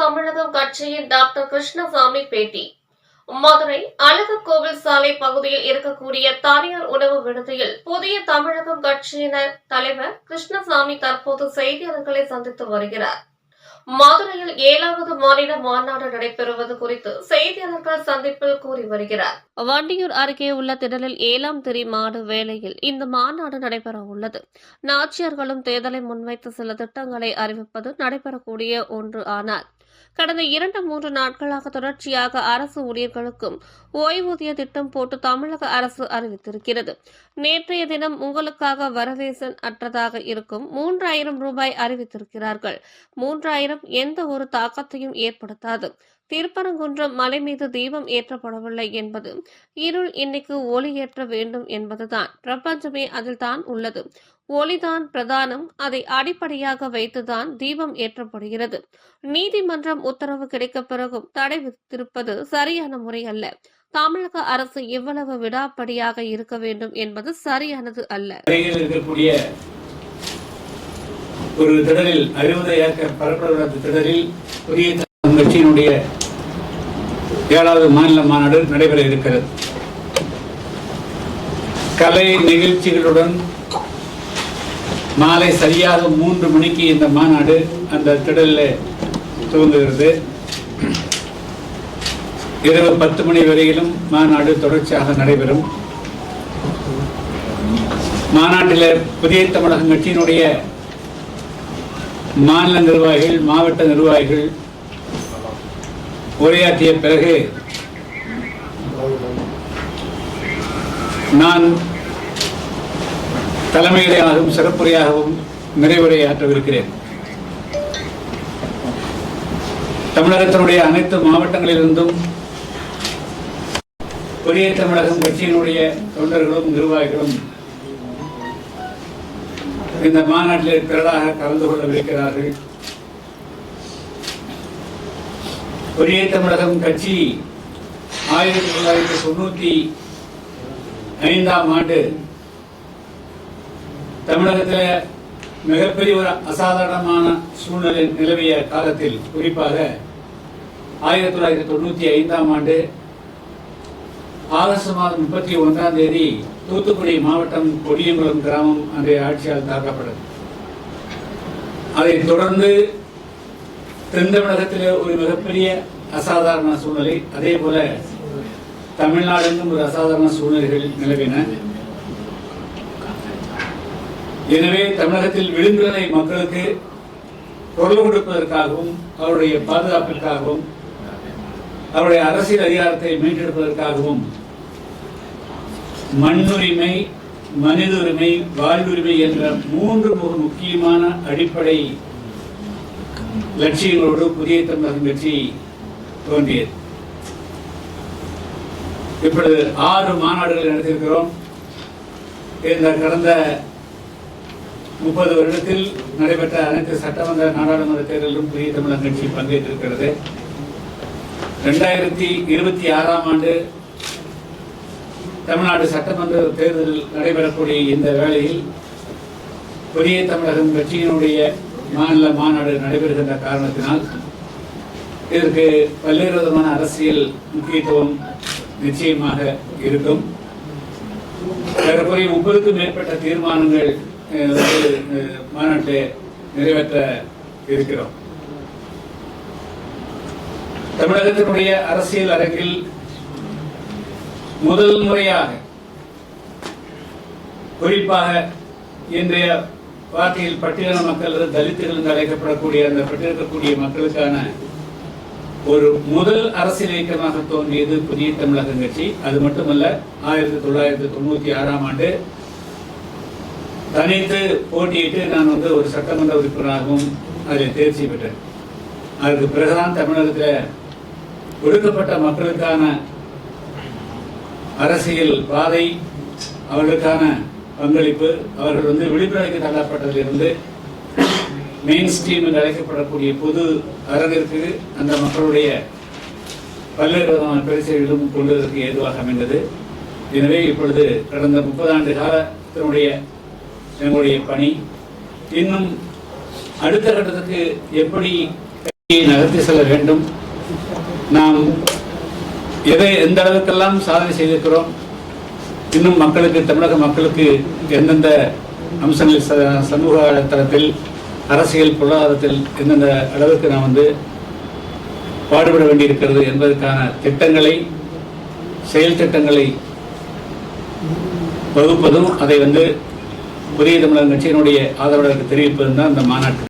தமிழகம் கட்சியின் டாக்டர் கிருஷ்ணசாமி பேட்டி. மதுரை அழகர் கோவில் சாலை பகுதியில் இருக்கக்கூடிய தனியார் உணவு விடுதியில் புதிய தமிழகம் கட்சியினர் தலைவர் கிருஷ்ணசாமி தற்போது செய்தியாளர்களை சந்தித்து வருகிறார். மதுரையில் ஏழாவது மாநில மாநாடு நடைபெறுவது குறித்து செய்தியாளர்கள் சந்திப்பில் கூறி வருகிறார். வண்டியூர் அருகே உள்ள திடலில் ஏழாம் திரி மாடு வேளையில் இந்த மாநாடு நடைபெற உள்ளது. நாச்சியார்களும் தேர்தலை முன்வைத்து சில திட்டங்களை அறிவிப்பது நடைபெறக்கூடிய ஒன்று ஆனால் கடந்த இரண்டு மூன்று நாட்களாக தொடர்ச்சியாக அரசு ஊழியர்களுக்கும் ஓய்வூதிய திட்டம் போட்டு தமிழக அரசு அறிவித்திருக்கிறது. நேற்றைய தினம் உங்களுக்காக வரவேசன் அற்றதாக இருக்கும் மூன்றாயிரம் ரூபாய் அறிவித்திருக்கிறார்கள். மூன்றாயிரம் எந்த ஒரு தாக்கத்தையும் ஏற்படுத்தாது. திருப்பரங்குன்றம் மலை மீது தீபம் ஏற்றப்படவில்லை என்பது. இருள் இன்னைக்கு ஒளி ஏற்ற வேண்டும் என்பதுதான். பிரபஞ்சமே அதில் தான் உள்ளது. ஒளிதான் பிரதானம். அதை அடிப்படையாக வைத்துதான் தீபம் ஏற்றப்படுகிறது. நீதிமன்றம் உத்தரவு கிடைக்க பிறகும் தடை விதித்திருப்பது சரியான முறை அல்ல. தமிழக அரசு இவ்வளவு விடாப்படியாக இருக்க வேண்டும் என்பது சரியானது அல்ல. இருக்கக்கூடிய ஒரு திடலில் அறுபது ஏக்கர் பரப்பளவு திடலில் புதிய கட்சியினுடைய ஏழாவது மாநில மாநாடு நடைபெற இருக்கிறது. கலை நிகழ்ச்சிகளுடன் மாலை சரியாக மூன்று மணிக்கு இந்த மாநாடு அந்த திடலில் துவங்குகிறது. இரவு பத்து மணி வரையிலும் மாநாடு தொடர்ச்சியாக நடைபெறும். மாநாட்டில் புதிய தமிழகம் கட்சியினுடைய மாநில நிர்வாகிகள் மாவட்ட நிர்வாகிகள் உரையாற்றிய பிறகு நான் தலைமையிலையாகவும் சிறப்புரையாகவும் நிறைவுரையாற்றவிருக்கிறேன். தமிழகத்தினுடைய அனைத்து மாவட்டங்களிலிருந்தும் புதிய தமிழகம் கட்சியினுடைய தொண்டர்களும் நிர்வாகிகளும் இந்த மாநாட்டில் திரளாக கலந்து கொள்ளவிருக்கிறார்கள். ஒரே தமிழகம் கட்சி ஆயிரத்தி தொள்ளாயிரத்தி தொண்ணூத்தி ஐந்தாம் ஆண்டு தமிழகத்தில் மிகப்பெரிய ஒரு அசாதாரணமான சூழ்நிலை நிலவிய காலத்தில் குறிப்பாக ஆயிரத்தி தொள்ளாயிரத்தி தொண்ணூற்றி ஐந்தாம் ஆண்டு ஆகஸ்ட் மாதம் முப்பத்தி ஒன்றாம் தேதி தூத்துக்குடி மாவட்டம் கொடியங்குளம் கிராமம் அன்றைய ஆட்சியால் தாக்கப்பட்டது. அதைத் தொடர்ந்து தென்தமிழகத்திலே ஒரு மிகப்பெரிய அசாதாரண சூழ்நிலை. அதே போல தமிழ்நாடெங்கும் ஒரு அசாதாரண சூழ்நிலைகள் நிலவின. எனவே தமிழகத்தில் விழுங்குநிலை மக்களுக்கு குரல் கொடுப்பதற்காகவும் அவருடைய பாதுகாப்பிற்காகவும் அவருடைய அரசியல் அதிகாரத்தை மீட்டெடுப்பதற்காகவும் மண்ணுரிமை மனித உரிமை வாழ்வுரிமை என்ற மூன்று மிக முக்கியமான அடிப்படை லட்சியங்களோடு புதிய தமிழகம் கட்சி தோன்றியது. இப்பொழுது ஆறு மாநாடுகளை நடத்தியிருக்கிறோம். இந்த கடந்த முப்பது வருடத்தில் நடைபெற்ற அனைத்து சட்டமன்ற நாடாளுமன்ற தேர்தலிலும் புதிய தமிழக கட்சி பங்கேற்றிருக்கிறது. ரெண்டாயிரத்தி இருபத்தி ஆறாம் ஆண்டு தமிழ்நாடு சட்டமன்ற தேர்தல் நடைபெறக்கூடிய இந்த வேளையில் புதிய தமிழகம் கட்சியினுடைய மாநில மாநாடு நடைபெறுகின்ற காரணத்தினால் இதற்கு பல்வேறு விதமான அரசியல் முக்கியத்துவம் நிச்சயமாக இருக்கும். ஏறக்குறைய முப்பதுக்கும் மேற்பட்ட தீர்மானங்கள் மாநாட்டில் நிறைவேற்ற இருக்கிறோம். தமிழகத்தினுடைய அரசியல் அரங்கில் முதல் முறையாக குறிப்பாக இன்றைய வார்த்தையில் பட்டியல மக்கள் தலித்துகள் என்று அழைக்கப்படக்கூடிய அந்த பட்டியலிருக்கக்கூடிய மக்களுக்கான ஒரு முதல் அரசியல் இயக்கமாக தோன்றியது புதிய தமிழகம் கட்சி. அது மட்டுமல்ல ஆயிரத்தி தொள்ளாயிரத்தி தொண்ணூத்தி ஆறாம் ஆண்டு தனித்து போட்டியிட்டு நான் வந்து ஒரு சட்டமன்ற உறுப்பினராகவும் அதில் தேர்ச்சி பெற்றேன். அதுக்கு பிறகுதான் தமிழகத்தில் ஒடுக்கப்பட்ட மக்களுக்கான அரசியல் பாதை அவர்களுக்கான பங்களிப்பு அவர்கள் வந்து விழிப்புணர்வு தள்ளப்பட்டதிலிருந்து மெயின் ஸ்ட்ரீம் என்று அழைக்கப்படக்கூடிய பொது அரங்கிற்கு அந்த மக்களுடைய பல்வேறு விதமான பரிசைகளும் கொள்வதற்கு ஏதுவாக அமைந்தது. எனவே இப்பொழுது கடந்த முப்பது ஆண்டு காலத்தினுடைய எங்களுடைய பணி. இன்னும் அடுத்த கட்டத்துக்கு எப்படி நகர்த்தி செல்ல வேண்டும்? நாம் எதை எந்த அளவுக்கெல்லாம் சாதனை செய்திருக்கிறோம்? இன்னும் மக்களுக்கு தமிழக மக்களுக்கு எந்தெந்த அம்சங்கள் ச- சமூக தளத்தில் அரசியல் பொருளாதாரத்தில் எந்தெந்த அளவுக்கு நாம் வந்து பாடுபட வேண்டியிருக்கிறது என்பதற்கான திட்டங்களை செயல் திட்டங்களை வகுப்பதும் அதை வந்து புதிய தமிழக கட்சியினுடைய ஆதரவாளருக்கு தெரிவிப்பதும் தான் இந்த மாநாட்டு